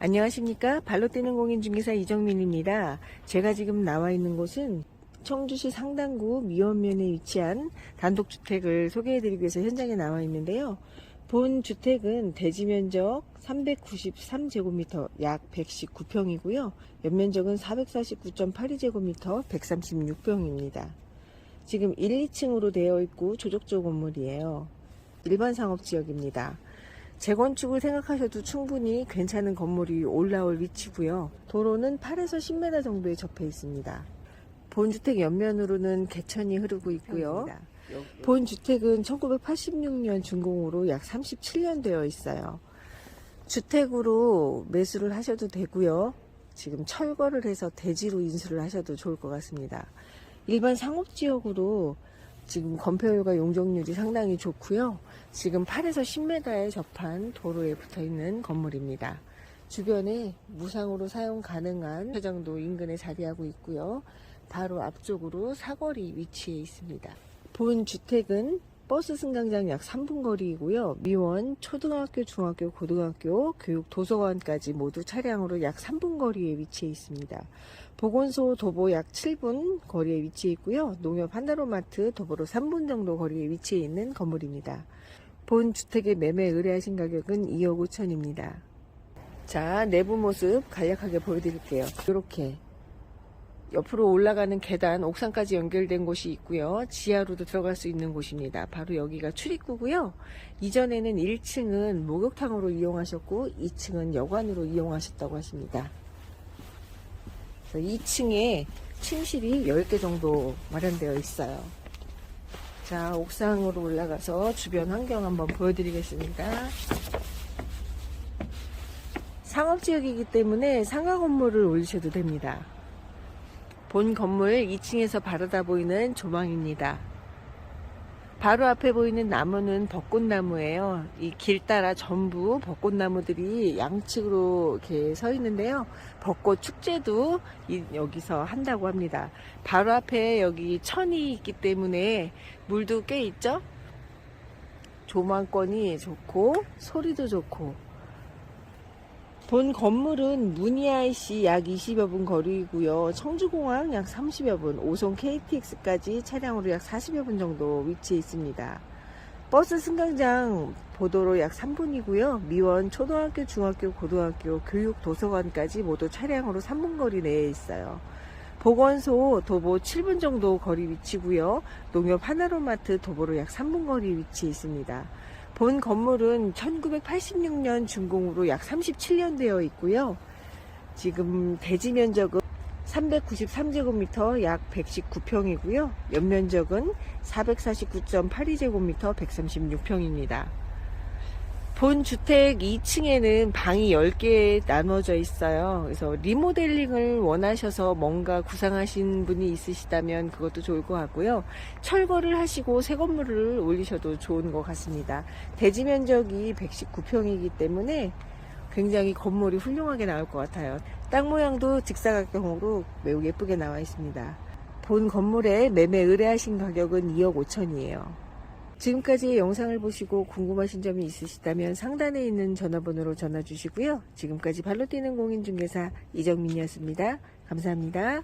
안녕하십니까. 발로 뛰는 공인중개사 이정민입니다. 제가 지금 나와 있는 곳은 청주시 상당구 미원면에 위치한 단독주택을 소개해드리기 위해서 현장에 나와 있는데요. 본 주택은 대지 면적 393제곱미터 약 119평이고요. 연면적은 449.82제곱미터 136평입니다. 지금 1, 2층으로 되어 있고 조적조 건물이에요. 일반 상업지역입니다. 재건축을 생각하셔도 충분히 괜찮은 건물이 올라올 위치고요. 도로는 8에서 10m 정도에 접해 있습니다. 본 주택 옆면으로는 개천이 흐르고 있고요. 본 주택은 1986년 준공으로 약 37년 되어 있어요. 주택으로 매수를 하셔도 되고요. 지금 철거를 해서 대지로 인수를 하셔도 좋을 것 같습니다. 일반 상업지역으로 지금 건폐율과 용적률이 상당히 좋고요. 지금 8에서 10m에 접한 도로에 붙어 있는 건물입니다. 주변에 무상으로 사용 가능한 회장도 인근에 자리하고 있고요. 바로 앞쪽으로 사거리 위치해 있습니다. 본 주택은 버스 승강장 약 3분 거리이고요. 미원, 초등학교, 중학교, 고등학교, 교육, 도서관까지 모두 차량으로 약 3분 거리에 위치해 있습니다. 보건소 도보 약 7분 거리에 위치해 있고요. 농협 한다로마트 도보로 3분 정도 거리에 위치해 있는 건물입니다. 본 주택의 매매 의뢰하신 가격은 2억 5천입니다. 자, 내부 모습 간략하게 보여드릴게요. 이렇게 옆으로 올라가는 계단, 옥상까지 연결된 곳이 있고요. 지하로도 들어갈 수 있는 곳입니다. 바로 여기가 출입구고요. 이전에는 1층은 목욕탕으로 이용하셨고 2층은 여관으로 이용하셨다고 하십니다. 그래서 2층에 침실이 10개 정도 마련되어 있어요. 자, 옥상으로 올라가서 주변 환경 한번 보여드리겠습니다. 상업지역이기 때문에 상가 건물을 올리셔도 됩니다. 본 건물 2층에서 바라다 보이는 조망입니다. 바로 앞에 보이는 나무는 벚꽃나무예요. 이 길 따라 전부 벚꽃나무들이 양측으로 이렇게 서 있는데요. 벚꽃 축제도 이- 여기서 한다고 합니다. 바로 앞에 여기 천이 있기 때문에 물도 꽤 있죠? 조망권이 좋고 소리도 좋고 본 건물은 문희아이씨 약 20여 분 거리이고요. 청주공항 약 30여 분, 오송 KTX까지 차량으로 약 40여 분 정도 위치해 있습니다. 버스 승강장 보도로 약 3분이고요. 미원 초등학교, 중학교, 고등학교, 교육, 도서관까지 모두 차량으로 3분 거리 내에 있어요. 보건소 도보 7분 정도 거리 위치고요. 농협 하나로마트 도보로 약 3분 거리 위치해 있습니다. 본 건물은 1986년 준공으로 약 37년 되어 있고요. 지금 대지 면적은 393제곱미터 약 119평이고요. 연면적은 449.82제곱미터 136평입니다. 본 주택 2층에는 방이 10개 나눠져 있어요. 그래서 리모델링을 원하셔서 뭔가 구상하신 분이 있으시다면 그것도 좋을 것 같고요. 철거를 하시고 새 건물을 올리셔도 좋은 것 같습니다. 대지 면적이 119평이기 때문에 굉장히 건물이 훌륭하게 나올 것 같아요. 땅 모양도 직사각형으로 매우 예쁘게 나와 있습니다. 본 건물의 매매 의뢰하신 가격은 2억 5천이에요. 지금까지 영상을 보시고 궁금하신 점이 있으시다면 상단에 있는 전화번호로 전화 주시고요. 지금까지 발로 뛰는 공인중개사 이정민이었습니다. 감사합니다.